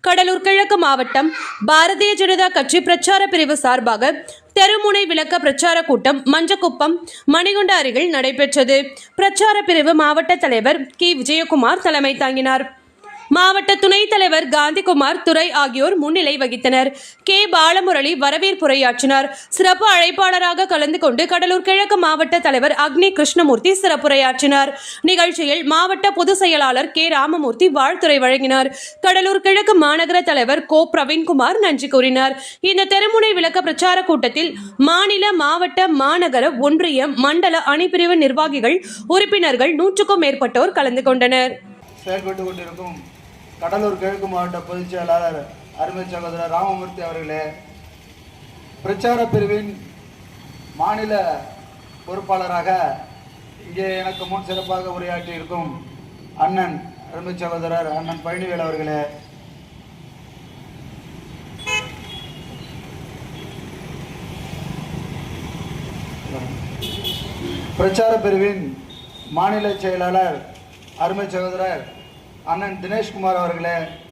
கடலூர் கிழக்கு மாவட்டம் பாரதிய ஜனதா கட்சி பிரச்சார பிரிவு சார்பாக தெருமுனை விளக்க பிரச்சார கூட்டம் மஞ்சக்குப்பம் மணிகுண்ட அருகில் நடைபெற்றது. பிரச்சார பிரிவு மாவட்ட தலைவர் கி. விஜயகுமார் தலைமை தாங்கினார். மாவட்ட துணைத் தலைவர் காந்திகுமார் துறை ஆகியோர் முன்னிலை வகித்தனர். கே. பாலமுரளி வரவேற்புரையாற்றினார் சிறப்பு அழைப்பாளராக கலந்து கொண்டு கடலூர் கிழக்கு மாவட்ட தலைவர் அக்னி கிருஷ்ணமூர்த்தி சிறப்புரையாற்றினார் நிகழ்ச்சியில் மாவட்ட பொதுச் செயலாளர் கே. ராமமூர்த்தி வாழ்த்துறை வழங்கினார். கடலூர் கிழக்கு மாநகர தலைவர் கோ. பிரவீன்குமார் நன்றி கூறினார். இந்த தெருமுனை விளக்க பிரச்சார கூட்டத்தில் மாநில மாவட்ட மாநகர ஒன்றிய மண்டல அணிப்பிரிவு நிர்வாகிகள் உறுப்பினர்கள் நூற்றுக்கும் மேற்பட்டோர் கலந்து கொண்டனர். செயல்பட்டு கொண்டிருக்கும் கடலூர் கிழக்கு மாவட்ட பொதுச் செயலாளர் அருமை சகோதரர் ராமமூர்த்தி அவர்களே பிரச்சார பிரிவின் மாநில பொறுப்பாளராக இங்கே எனக்கு முன் சிறப்பாக உரையாற்றி இருக்கும் அண்ணன் அருமை சகோதரர் அண்ணன் பழனிவேல் அவர்களே. பிரச்சார பிரிவின் மாநில செயலாளர் அருமை சகோதரர் அண்ணன் தினேஷ்குமார் அவர்களே.